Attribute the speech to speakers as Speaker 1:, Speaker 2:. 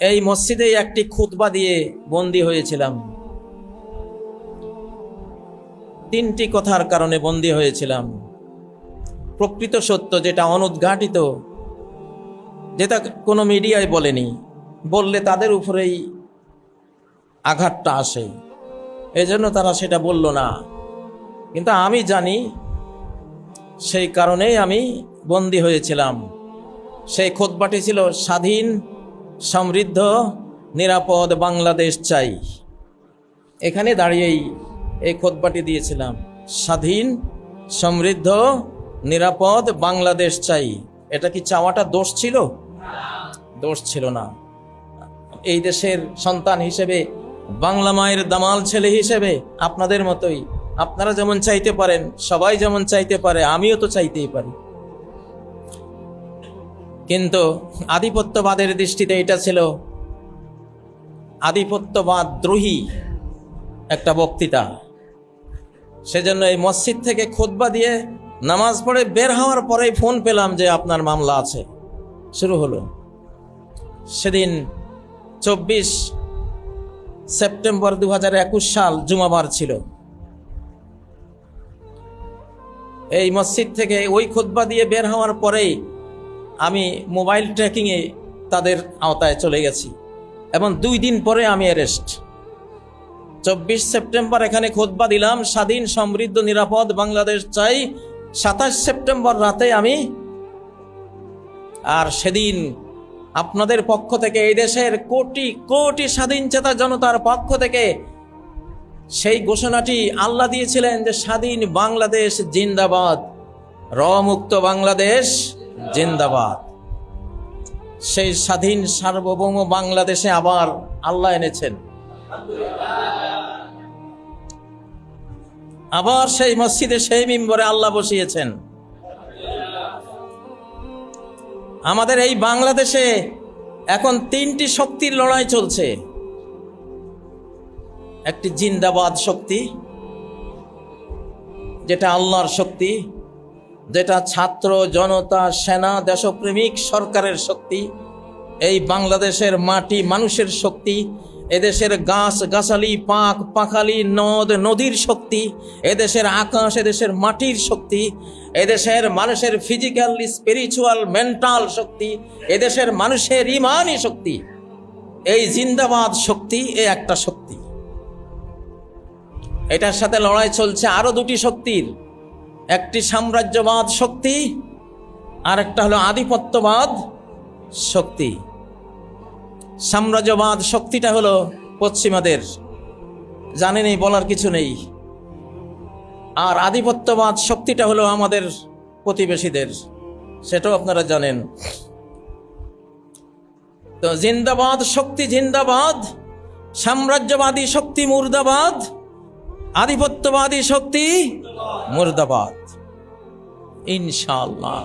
Speaker 1: এই মসজিদে একটি খুতবা দিয়ে বন্দী হয়েছিলাম। তিনটি কথার কারণে বন্দী হয়েছিলাম। প্রকৃত সত্য যেটা অনুদ্ঘাটিত, যেটা কোনো মিডিয়ায় বলেনি, বললে তাদের উপরেই আঘাতটা আসে। এজন্য তারা সেটা বলল না। কিন্তু আমি জানি সেই কারণেই আমি বন্দী হয়েছিলাম। সেই খোদবাটি ছিল স্বাধীন সমৃদ্ধ, নিরাপদ বাংলাদেশ চাই। এখানে দাঁড়িয়েই এই খোদবাটি দিয়েছিলাম। স্বাধীন, সমৃদ্ধ, নিরাপদ বাংলাদেশ চাই। এটা কি চাওয়াটা দোষ ছিল? দোষ ছিল না। এই দেশের সন্তান হিসেবে, বাংলা মায়ের দামাল ছেলে হিসেবে আপনাদের মতোই, আপনারা যেমন চাইতে পারেন, সবাই যেমন চাইতে পারে, আমিও তো চাইতেই পারি। কিন্তু আধিপত্যবাদের দৃষ্টিতে এটা ছিল আধিপত্যবাদ দ্রোহী একটা বক্তৃতা। সেজন্য এই মসজিদ থেকে খোদবা দিয়ে নামাজ পড়ে বের হওয়ার পরেই ফোন পেলাম যে আপনার মামলা আছে। শুরু হলো। সেদিন চব্বিশ সেপ্টেম্বর দু একুশ সাল জুমাবার ছিল। এই মসজিদ থেকে ওই খোদবা দিয়ে বের হওয়ার পরেই আমি মোবাইল ট্র্যাকিংয়ে তাদের আওতায় চলে গেছি এবং দুই দিন পরে আমি অ্যারেস্ট। চব্বিশ সেপ্টেম্বর এখানে খোদবা দিলাম, স্বাধীন, সমৃদ্ধ, নিরাপদ বাংলাদেশ চাই। সাতাশ সেপ্টেম্বর রাতে আমি আর সেদিন আপনাদের পক্ষ থেকে এই দেশের কোটি কোটি স্বাধীন চেতা জনতার পক্ষ থেকে সেই ঘোষণাটি আল্লাহ দিয়েছিলেন যে স্বাধীন বাংলাদেশ জিন্দাবাদ র মুক্ত বাংলাদেশ। জিন্দাবাদ। সেই স্বাধীন সার্বভৌম বাংলাদেশে আবার আল্লাহ এনেছেন। আবার সেই মসজিদে সেই মিম্বরে আল্লাহ বসিয়েছেন। আমাদের এই বাংলাদেশে এখন তিনটি শক্তির লড়াই চলছে। একটি জিন্দাবাদ শক্তি, যেটা আল্লাহর শক্তি যেটা ছাত্র, জনতা, সেনা, দেশপ্রেমিক সরকারের শক্তি, এই বাংলাদেশের মাটি মানুষের শক্তি, এদেশের গাছ গাছালি পাক, পাখালি, নদ, নদীর শক্তি, এদেশের আকাশ, এদেশের মাটির শক্তি, এদেশের মানুষের ফিজিক্যাল স্পিরিচুয়াল মেন্টাল শক্তি, এদেশের মানুষের ইমানই শক্তি, এই জিন্দাবাদ শক্তি এ একটা শক্তি। এটার সাথে লড়াই চলছে আরও দুটি শক্তির। একটি সাম্রাজ্যবাদ শক্তি আর একটা হলো আধিপত্যবাদ শক্তি। সাম্রাজ্যবাদ শক্তিটা হলো পশ্চিমাদের। জানেনই বলার কিছু নেই। আর আধিপত্যবাদ শক্তিটা হলো আমাদের প্রতিবেশীদের, সেটাও আপনারা জানেন। তো জিন্দাবাদ শক্তি জিন্দাবাদ, সাম্রাজ্যবাদী শক্তি মুর্দাবাদ আধিপত্যবাদী শক্তি মুর্দাবাদ। ইনশাআল্লাহ।